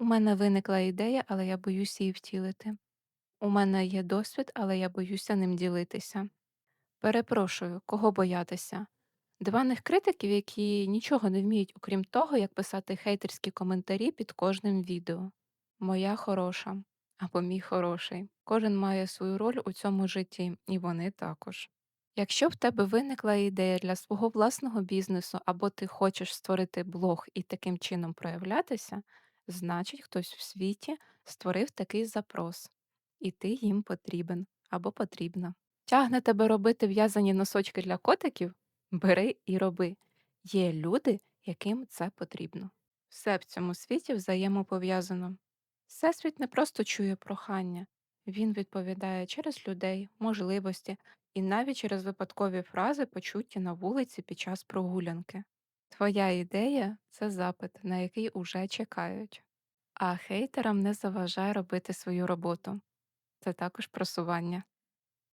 У мене виникла ідея, але я боюсь її втілити. У мене є досвід, але я боюся ним ділитися. Перепрошую, кого боятися? Диваних критиків, які нічого не вміють, окрім того, як писати хейтерські коментарі під кожним відео. Моя хороша або мій хороший. Кожен має свою роль у цьому житті, і вони також. Якщо в тебе виникла ідея для свого власного бізнесу, або ти хочеш створити блог і таким чином проявлятися, значить хтось в світі створив такий запрос, і ти їм потрібен або потрібна. Тягне тебе робити в'язані носочки для котиків? Бери і роби. Є люди, яким це потрібно. Все в цьому світі взаємопов'язано. Всесвіт не просто чує прохання, він відповідає через людей, можливості і навіть через випадкові фрази, почуті на вулиці під час прогулянки. Твоя ідея це запит, на який уже чекають. А хейтерам не заважає робити свою роботу. Це також просування.